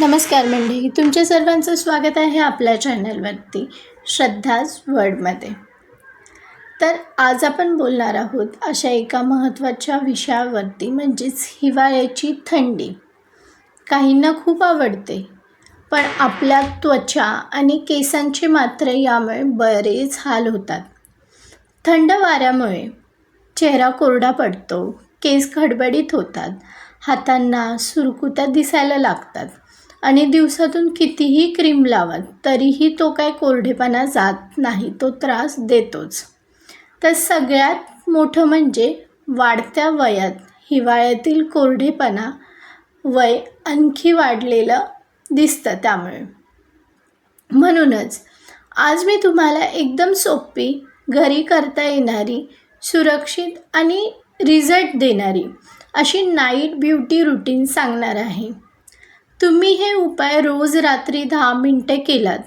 नमस्कार मंडळी तुमच्या सर्वांचं स्वागत आहे आपल्या चॅनलवरती श्रद्धाज वर्ल्डमध्ये. तर आज आपण बोलणार आहोत अशा एका महत्त्वाच्या विषयावरती म्हणजेच हिवाळ्याची थंडी. काहींना खूप आवडते पण आपल्या त्वचा आणि केसांचे मात्र यामुळे बरेच हाल होतात. थंड वाऱ्यामुळे चेहरा कोरडा पडतो केस खडबडीत होतात हातांना सुरकुत्या दिसायला लागतात. आणि दिवसातून कितीही क्रीम लावत तरीही तो काय कोरडेपणा जात नाही तो त्रास देतोच. तर सगळ्यात मोठं म्हणजे वाढत्या वयात हिवाळ्यातील कोरडेपणा वय आणखी वाढलेलं दिसतं त्यामुळे. म्हणूनच आज मी तुम्हाला एकदम सोपी घरी करता येणारी सुरक्षित आणि रिझल्ट देणारी अशी नाईट ब्युटी रुटीन सांगणार आहे. तुम्ही हे उपाय रोज रात्री दहा मिनटे केलात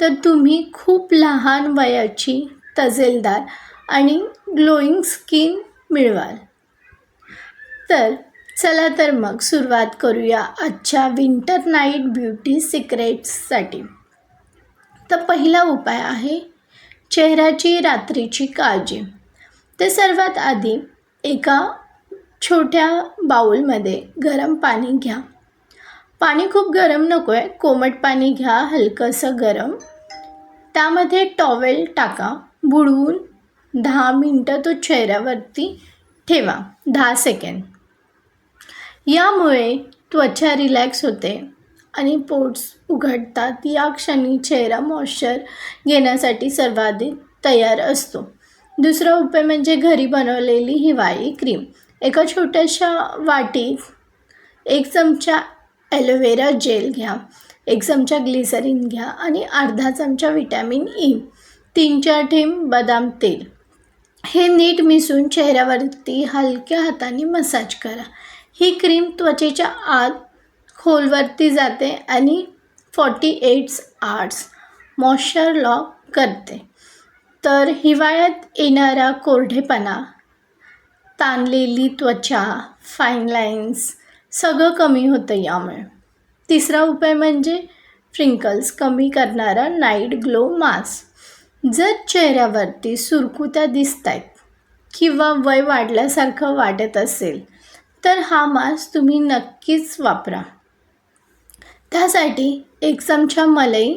तर तुम्ही खूप लहान वयाची तजेलदार आणि ग्लोईंग स्किन मिळवाल. तर चला तर मग सुरुवात करूया आजच्या विंटर नाईट ब्युटी सिक्रेट्ससाठी. तर पहिला उपाय आहे चेहऱ्याची रात्रीची काळजी. ते सर्वात आधी एका छोट्या बाऊलमध्ये गरम पाणी घ्या. पाणी खूप गरम नको आहे कोमट पाणी घ्या हलकंसं गरम. त्यामध्ये टॉवेल टाका बुडवून दहा मिनटं तो चेहऱ्यावरती ठेवा दहा सेकंड यामुळे त्वचा रिलॅक्स होते आणि पोट्स उघडतात. या क्षणी चेहरा मॉइश्चर घेण्यासाठी सर्वाधिक तयार असतो. दुसरा उपाय म्हणजे घरी बनवलेली हिवाळी क्रीम. एका छोट्याशा वाटीत एक चमचा ॲलोवेरा जेल घ्या एक चमचा ग्लिसरीन घ्या आणि अर्धा चमचा विटॅमिन ई तीन चार ठेंब बदाम तेल. हे नीट मिसळून चेहऱ्यावरती हलक्या हाताने मसाज करा. ही क्रीम त्वचेच्या आत खोलवरती जाते आणि फॉर्टी एट्स आर्ट्स मॉइश्चर लॉक करते. तर हिवाळ्यात येणारा कोरडेपणा ताणलेली त्वचा फाईन लाईन्स सगळं कमी होतं यामुळे. तिसरा उपाय म्हणजे फ्रिंकल्स कमी करणारा नाईट ग्लो मास्क जर चेहऱ्यावरती सुरकुत्या दिसत आहेत किंवा वय वाढल्यासारखं वाटत असेल तर हा मास्क तुम्ही नक्कीच वापरा. त्यासाठी एक चमचा मलई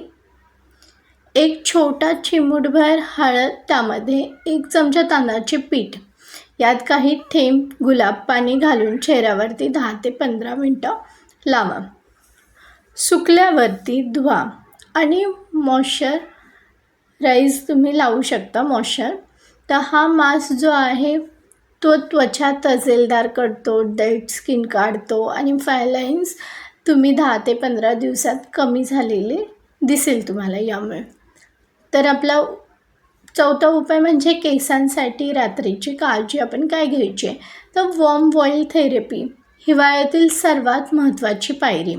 एक छोटा चिमूटभर हळद त्यामध्ये एक चमचा तांदळाचे पीठ यात काही थेंब गुलाब पाणी घालून चेहऱ्यावरती दहा ते पंधरा मिनटं लावा. सुकल्यावरती धुवा. आणि मॉइश्चर राईज तुम्ही लावू शकता मॉइश्चर. तर हा मास्क जो आहे तो त्वचा तजेलदार करतो डेड स्किन काढतो आणि फायलाईन्स तुम्ही दहा ते पंधरा दिवसात कमी झालेले दिसेल तुम्हाला यामुळे. तर आपला चौथा उपाय म्हणजे केसांसाठी रात्रीची काळजी आपण काय घ्यायची? आहे तर वॉर्म वॉईल थेरपी हिवाळ्यातील सर्वात महत्त्वाची पायरी.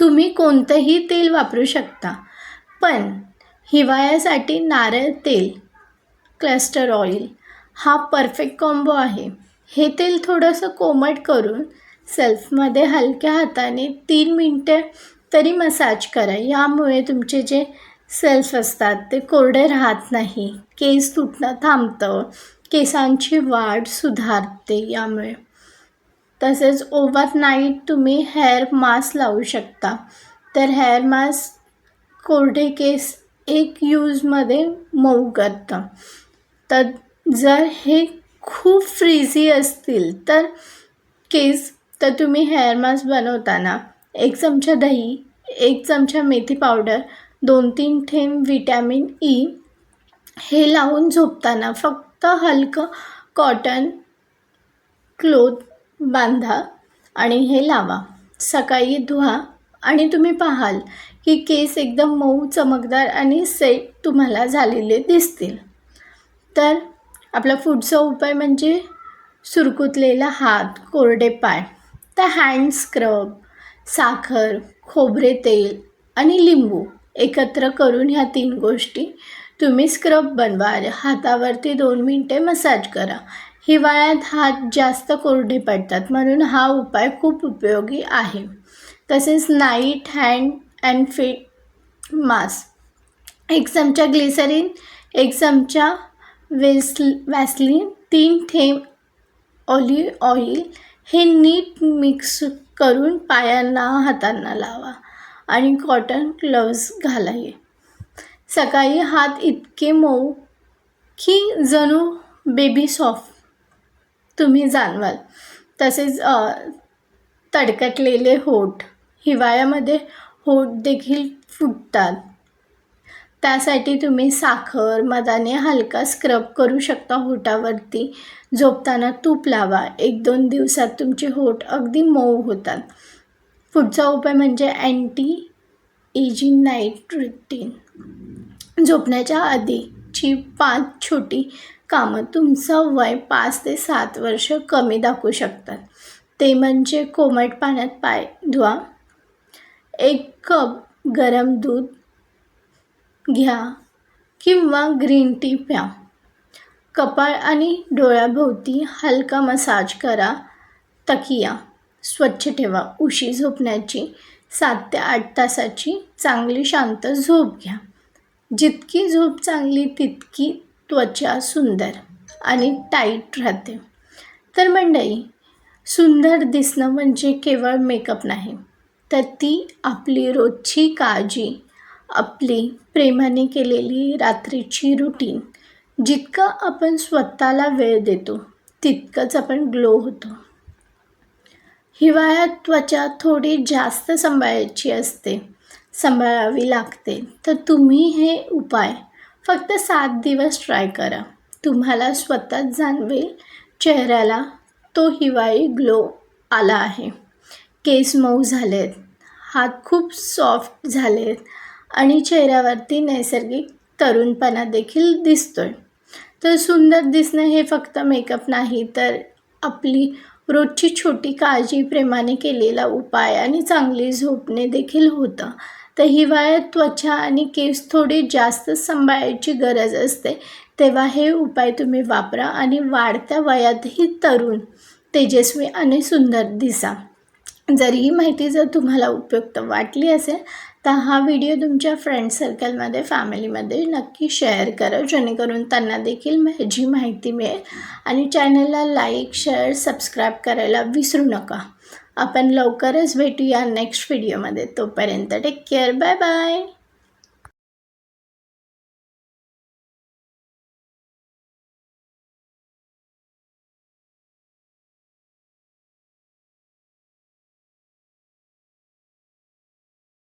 तुम्ही कोणतंही तेल वापरू शकता पण हिवाळ्यासाठी नारळ तेल क्लस्टर ऑइल हा परफेक्ट कॉम्बो आहे. हे तेल थोडंसं कोमट करून सेल्फमध्ये हलक्या हाताने तीन मिनटं तरी मसाज करा. यामुळे तुमचे जे सेल्फ असतात ते कोरडे राहत नाही. केस तुटणं थांबतं. केसांची वाढ सुधारते यामुळे. तसेच ओव्हरनाईट तुम्ही हेअर मास्क लावू शकता. तर हेअर मास्क कोरडे केस एक यूजमध्ये मऊ करतं. तर जर हे खूप फ्रीझी असतील तर केस तर तुम्ही हेअर मास्क बनवताना एक चमचा दही एक चमचा मेथी पावडर दोन तीन थेंब विटॅमिन ई हे लावून झोपताना फक्त हलकं कॉटन क्लोथ बांधा आणि हे लावा. सकाळी धुवा आणि तुम्ही पाहाल की केस एकदम मऊ चमकदार आणि सेट तुम्हाला झालेले दिसतील. तर आपला पुढचा उपाय म्हणजे सुरकुतलेला हात कोरडे पाय तर हँड स्क्रब साखर खोबरे तेल आणि लिंबू. एकत्र करून ह्या तीन गोष्टी. तुम्ही स्क्रब बनवा हातावरती दोन मिनटे मसाज करा. हिवाळ्यात हात जास्त कोरडे पडतात म्हणून हा उपाय खूप उपयोगी आहे. तसेच night hand and feet mask एक चमचा ग्लिसरीन एक चमचा वेस वॅसलीन तीन थेंब ऑलिव्ह ऑइल हे नीट मिक्स करून पायांना हातांना लावा. आणि कॉटन ग्लव्ज घालावे. सकाळी हात इतके मऊ की जणू बेबी सॉफ्ट तुम्ही जाणवाल. तसेच तडकटलेले होठ हिवाळ्यामध्ये होठ देखील फुटतात. त्यासाठी तुम्ही साखर मधाने हलका स्क्रब करू शकता होठावरती. झोपताना तूप लावा. एक दोन दिवसात तुमचे होठ अगदी मऊ होतात. पुढचा उपाय म्हणजे अँटी एजिंग नाईट रुटीन झोपण्याच्या आधीची पाच छोटी कामं तुमचं वय पाच ते सात वर्ष कमी दाखवू शकतात. ते म्हणजे कोमट पाण्यात पाय धुवा एक कप गरम दूध घ्या किंवा ग्रीन टी प्या. कपाळ आणि डोळ्याभोवती हलका मसाज करा तकिया. स्वच्छ ठेवा. उशी झोपण्याची सात ते आठ तासाची चांगली शांत झोप घ्या. जितकी झोप चांगली तितकी त्वचा सुंदर आणि टाईट राहते. तर मंडळी सुंदर दिसणं म्हणजे केवळ मेकअप नाही तर ती आपली रोजची काळजी आपली प्रेमाने केलेली रात्रीची रुटीन जितकं आपण स्वतःला वेळ देतो तितकंच आपण ग्लो होतो. हिवाळ्यात त्वचा थोडी जास्त सांभाळायची असते सांभाळावी लागते. तर तुम्ही हे उपाय फक्त सात दिवस ट्राय करा. तुम्हाला स्वतःच जाणवेल चेहऱ्याला तो हिवाळी ग्लो आला आहे. केस मऊ झालेत हात खूप सॉफ्ट झालेत आणि चेहऱ्यावरती नैसर्गिक तरुणपणा देखील दिसतोय. तर सुंदर दिसणं हे फक्त मेकअप नाही तर आपली रोजची छोटी काळजी प्रेमाने केलेला उपाय आणि चांगली झोपणे देखील होतं. तर हिवाळ्यात त्वचा आणि केस थोडी जास्त सांभाळायची गरज असते. तेव्हा हे उपाय तुम्ही वापरा आणि वाढत्या वयातही तरुण तेजस्वी आणि सुंदर दिसा. जर ही माहिती जर तुम्हाला उपयुक्त वाटली असेल तर हा व्हिडिओ तुमच्या फ्रेंड सर्कलमध्ये फॅमिलीमध्ये नक्की शेअर करा. जेणेकरून त्यांना देखील माझी माहिती मिळेल. आणि चॅनलला लाईक शेअर सबस्क्राईब करायला विसरू नका. आपण लवकरच भेटूया नेक्स्ट व्हिडिओमध्ये तोपर्यंत टेक केअर बाय बाय